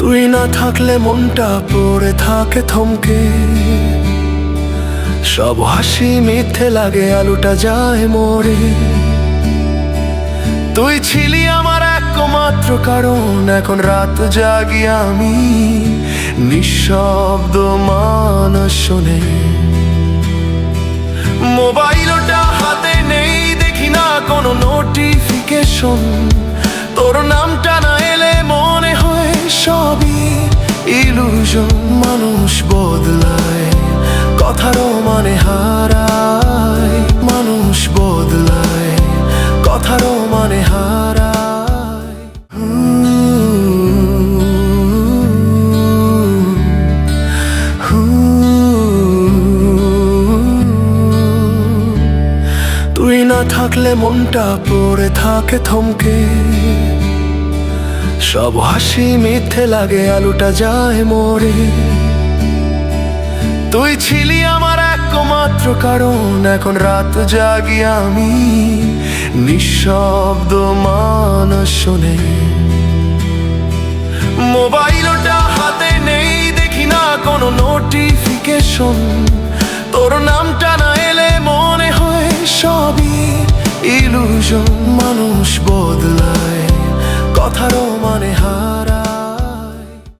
তুই না থাকলে মনটা পড়ে থাকে থমকে সব হাসি মিথ্যে লাগে আলুটা যায় মরে তুই ছিলি আমার একমাত্র কারণ এখন রাত জাগি আমি। নিঃশব্দ মানুষ শোনে। মোবাইলটা হাতে নেই, দেখি না কোনো নোটিফিকেশন তোর নামটা না এলে মনে হয় সবই ইলুশন মানুষ বদলায় কথারও মানে হারায়। মানুষ বদলায় কথারও মানে হারায়। তুই না থাকলে মনটা পড়ে থাকে থমকে। সব হাসি মিথ্যে লাগে, আলুটা যায় মরে। তুই ছিলি আমার একমাত্র কারণ, এখন রাত জাগি আমি নিঃশব্দ মানুষ শোনে। মোবাইলটা হাতে নেই, দেখি না কোনো নোটিফিকেশন তোর নামটা না মানুষ বদলায়। কথারও মানে হারা